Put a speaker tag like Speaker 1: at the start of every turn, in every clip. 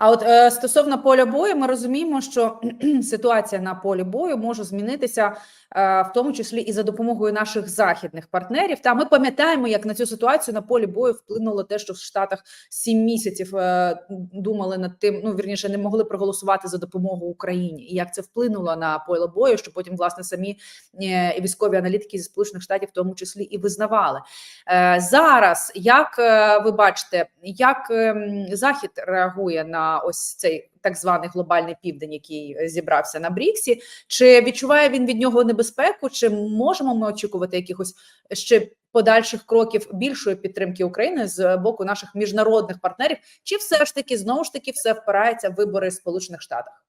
Speaker 1: А от е, стосовно поля бою, ми розуміємо, що ситуація на полі бою може змінитися, е, в тому числі і за допомогою наших західних партнерів. Та ми пам'ятаємо, як на цю ситуацію на полі бою вплинуло те, що в Штатах сім місяців е, думали над тим, ну вірніше, не могли проголосувати за допомогу Україні, і як це вплинуло на поле бою, що потім власне самі е, військові аналітики зі сполучених штатів, в тому числі і визнавали Е, зараз. Як е, ви бачите, як ем, захід реагує на ось цей так званий глобальний південь, який зібрався на Бріксі? Чи відчуває він від нього небезпеку? Чи можемо ми очікувати якихось ще подальших кроків більшої підтримки України з боку наших міжнародних партнерів? Чи все ж таки знову ж таки все впирається в вибори в Сполучених Штатах?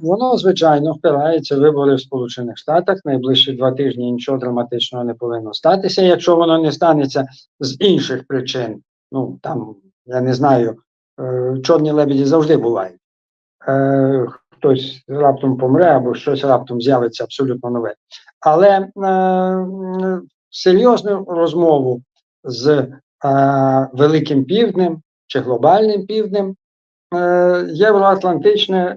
Speaker 2: Воно, звичайно, впирається в вибори в Сполучених Штатах. Найближчі два тижні нічого драматичного не повинно статися, якщо воно не станеться з інших причин. Ну там я не знаю, чорні лебеді завжди бувають. Е, Хтось раптом помре або щось раптом з'явиться абсолютно нове. Але е, серйозну розмову з е, Великим Півднем чи глобальним півднем е, Євроатлантичне е,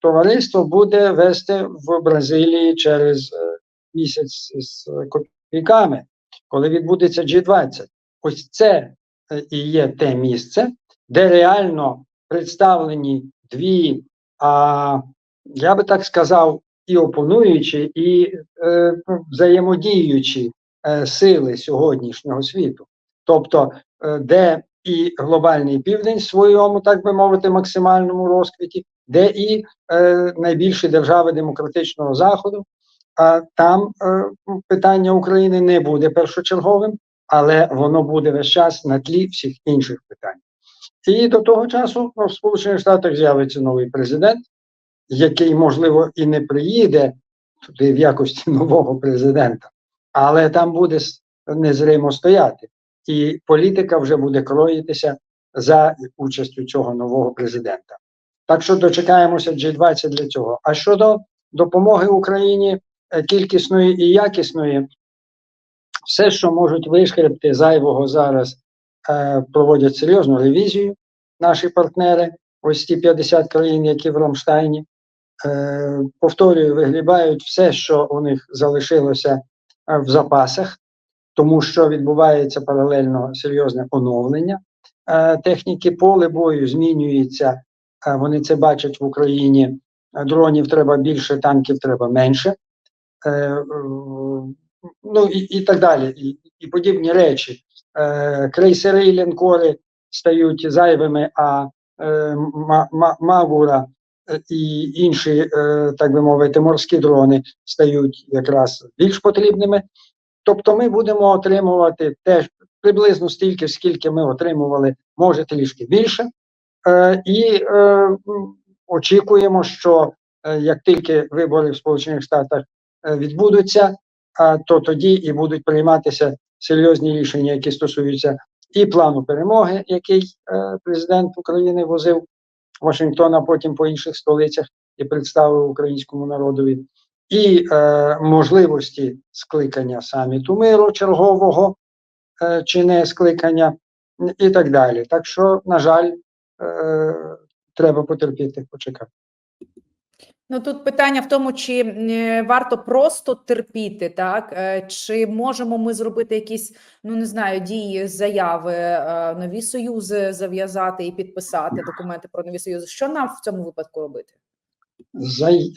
Speaker 2: товариство буде вести в Бразилії через е, місяць з копійками, коли відбудеться G20. Ось це е, і є те місце, де реально представлені дві, а я би так сказав, і опонуючі, і е, взаємодіючі е, сили сьогоднішнього світу. Тобто, е, де і глобальний південь в своєму, так би мовити, максимальному розквіті, де і е, найбільші держави демократичного заходу. А там е, питання України не буде першочерговим, але воно буде весь час на тлі всіх інших питань. І до того часу ну, в Сполучених Штатах з'явиться новий президент, який, можливо, і не приїде туди в якості нового президента, але там буде незримо стояти. І політика вже буде кроїтися за участю цього нового президента. Так що дочекаємося G20 для цього. А щодо допомоги Україні е, кількісної і якісної, все, що можуть вишкребти зайвого зараз, проводять серйозну ревізію наші партнери, ось ті 50 країн, які в Рамштайні. Е, повторюю, виглібають все, що у них залишилося е, в запасах, тому що відбувається паралельно серйозне оновлення е, техніки поле бою, змінюється. е, Вони це бачать в Україні. Е, Дронів треба більше, танків треба менше. Е, е, ну і, і так далі, і, і подібні речі. Е, крейсери і лінкори стають зайвими, а е, ма, ма, Мавура е, і інші, е, так би мовити, морські дрони стають якраз більш потрібними. Тобто ми будемо отримувати теж приблизно стільки, скільки ми отримували, може трішки більше. І очікуємо, що як тільки вибори в Сполучених Штатах відбудуться, то тоді і будуть прийматися серйозні рішення, які стосуються і плану перемоги, який е, президент України возив Вашингтона, потім по інших столицях і представив українському народові, і е, можливості скликання саміту миру чергового е, чи не скликання, і так далі. Так що, на жаль, треба потерпіти, почекати.
Speaker 1: Ну тут питання в тому, чи е, варто просто терпіти, так Е, чи можемо ми зробити якісь, ну не знаю, дії, заяви, е, нові союзи зав'язати і підписати документи про нові союзи. Що нам в цьому випадку робити?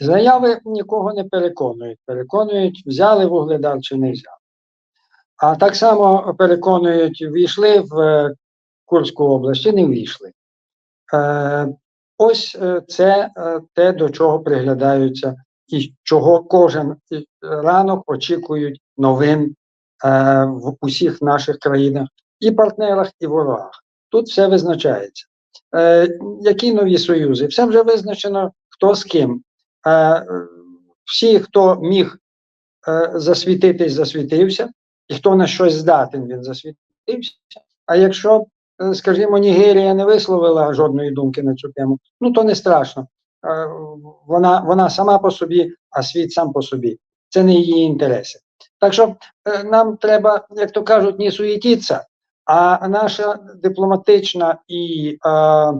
Speaker 2: Заяви нікого не переконують. Переконують, взяли вугледар чи не взяли. А так само переконують, війшли в Курську область чи не війшли. Ось е, це е, те, до чого приглядаються, і чого кожен ранок очікують новин е, в усіх наших країнах, і партнерах, і ворогах. Тут все визначається. Які нові союзи? Все вже визначено, хто з ким. Всі, хто міг засвітитись, засвітився, і хто на щось здатен, він засвітився. А якщо, скажімо, Нігерія не висловила жодної думки на цю тему, ну то не страшно. Е, Вона, вона сама по собі, а світ сам по собі. Це не її інтереси. Так що е, нам треба, як то кажуть, не суетитися, а наша дипломатична і е,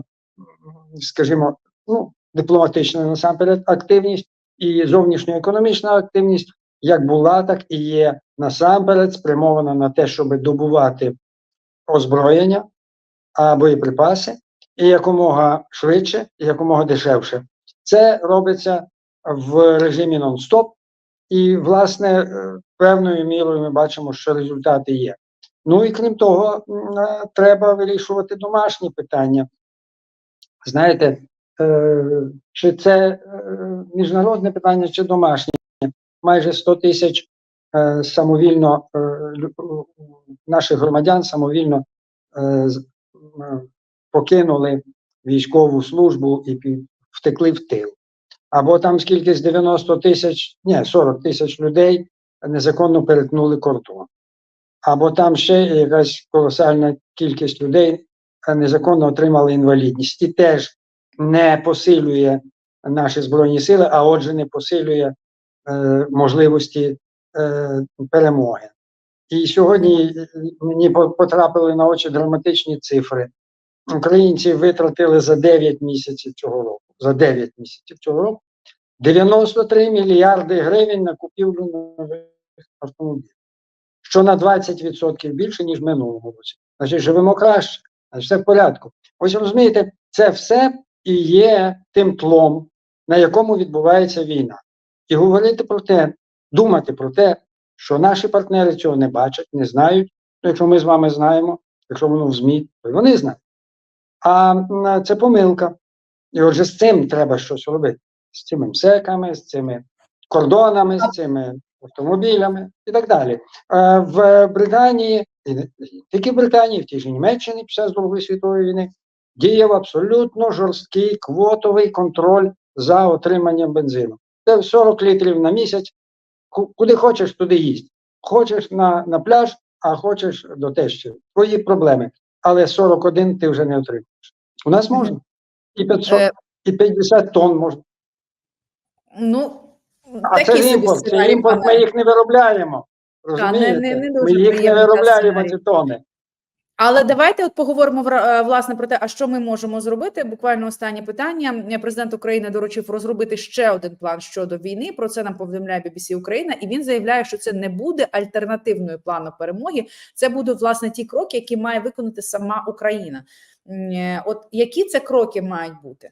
Speaker 2: скажімо, ну, дипломатична насамперед активність і зовнішньоекономічна активність, як була, так і є насамперед спрямована на те, щоб добувати озброєння а боєприпаси і якомога швидше, і якомога дешевше. Це робиться в режимі нон-стоп, і, власне, е, певною мірою ми бачимо, що результати є. Ну і крім того, е, треба вирішувати домашні питання. Знаєте, е, чи це міжнародне питання, чи домашнє? Майже 100 тисяч самовільно наших громадян самовільно покинули військову службу і втекли в тил. Або там скільки з 90 тисяч, ні, 40 тисяч людей незаконно перетнули кордон. Або там ще якась колосальна кількість людей е, незаконно отримали інвалідність. І теж не посилює наші збройні сили, а отже, не посилює е, можливості е, перемоги. І сьогодні мені по- потрапили на очі драматичні цифри. Українці витратили за 9 місяців цього року. За 9 місяців цього року 93 мільярди гривень на купівлю нових автомобілів, що на 20% більше, ніж в минулому році. Значить, живемо краще, значить, все в порядку. Ось розумієте, це все і є тим тлом, на якому відбувається війна. І говорити про те, думати про те, що наші партнери цього не бачать, не знають. Ну, якщо ми з вами знаємо, якщо воно в ЗМІ, то й вони знають. А це помилка. І отже, з цим треба щось робити. З цими МСЕКами, з цими кордонами, з цими автомобілями і так далі. В Британії, і тільки в Британії, в тій же Німеччині час Другої світової війни діяв абсолютно жорсткий квотовий контроль за отриманням бензину. Це 40 літрів на місяць. Ку- Куди хочеш, туди їсть. Хочеш на, на пляж, а хочеш до тещі. Твої проблеми. Але 41 ти вже не отримаєш. У нас можна. І 500,
Speaker 1: Е,
Speaker 2: і 50 тонн можна.
Speaker 1: Ну,
Speaker 2: А це імпорт. Це імпорт, ми їх не виробляємо.
Speaker 1: не-
Speaker 2: Розумієте?
Speaker 1: не- не
Speaker 2: ми їх не виробляємо,
Speaker 1: сценарій.
Speaker 2: ці тони.
Speaker 1: Але давайте от поговоримо е, власне про те, а що ми можемо зробити. Буквально останнє питання. Е, Президент України доручив розробити ще один план щодо війни. Про це нам повідомляє BBC Україна, і він заявляє, що це не буде альтернативною плану перемоги. Це будуть власне ті кроки, які має виконати сама Україна. Е, От які це кроки мають бути?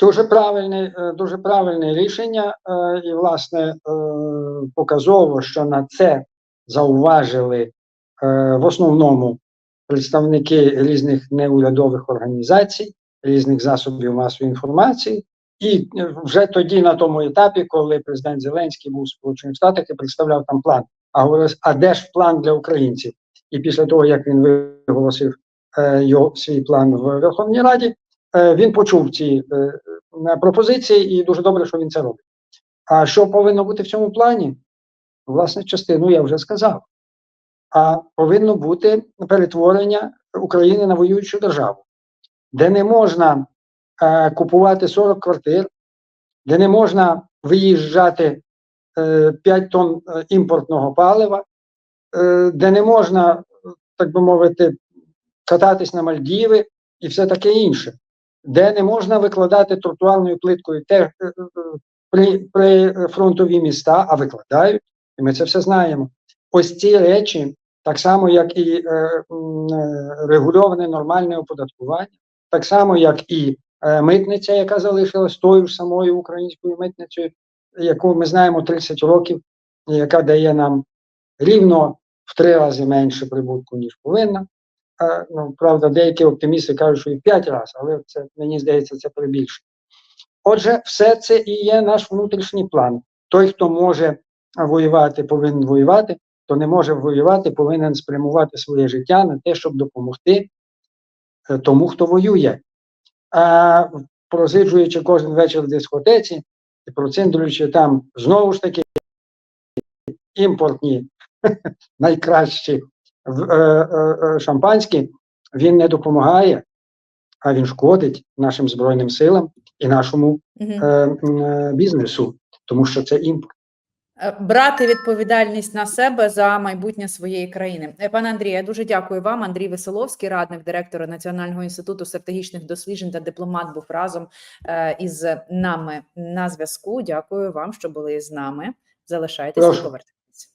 Speaker 2: Дуже правильне, дуже правильне рішення, і власне показово, що на це зауважили в основному представники різних неурядових організацій, різних засобів масової інформації. І вже тоді, на тому етапі, коли президент Зеленський був Сполучених Штатах і представляв там план, а говорив, а де ж план для українців? І після того, як він виголосив е, його свій план в Верховній Раді, е, він почув ці е, пропозиції, і дуже добре, що він це робить. А що повинно бути в цьому плані? Власне, частину я вже сказав. А повинно бути перетворення України на воюючу державу, де не можна е, купувати 40 квартир, де не можна виїжджати е, 5 тонн е, імпортного палива, е, де не можна, так би мовити, кататись на Мальдіви і все таке інше, де не можна викладати тротуарною плиткою те, е, е, при, при фронтові міста, а викладають, і ми це все знаємо. Ось ці речі, так само, як і е, е, регульоване нормальне оподаткування, так само, як і е, митниця, яка залишилась тою ж самою українською митницею, яку ми знаємо 30 років, яка дає нам рівно в три рази менше прибутку, ніж повинна. Ну, правда, деякі оптимісти кажуть, що і в 5 разів, але це мені здається, це прибільшення. Отже, все це і є наш внутрішній план. Той, хто може воювати, повинен воювати, хто не може воювати, повинен спрямувати своє життя на те, щоб допомогти е, тому, хто воює. А просиджуючи кожен вечір в дискотеці і проциндруючи там знову ж таки імпортні найкращі е, е, шампанські, він не допомагає, а він шкодить нашим Збройним силам і нашому е, бізнесу, тому що це імпорт.
Speaker 1: Е, брати відповідальність на себе за майбутнє своєї країни. Е, Пане Андрію, я дуже дякую вам. Андрій Веселовський, радник директора Національного інституту стратегічних досліджень та дипломат, був разом е, із нами на зв'язку. Дякую вам, що були з нами. Залишайтеся повертайтеся.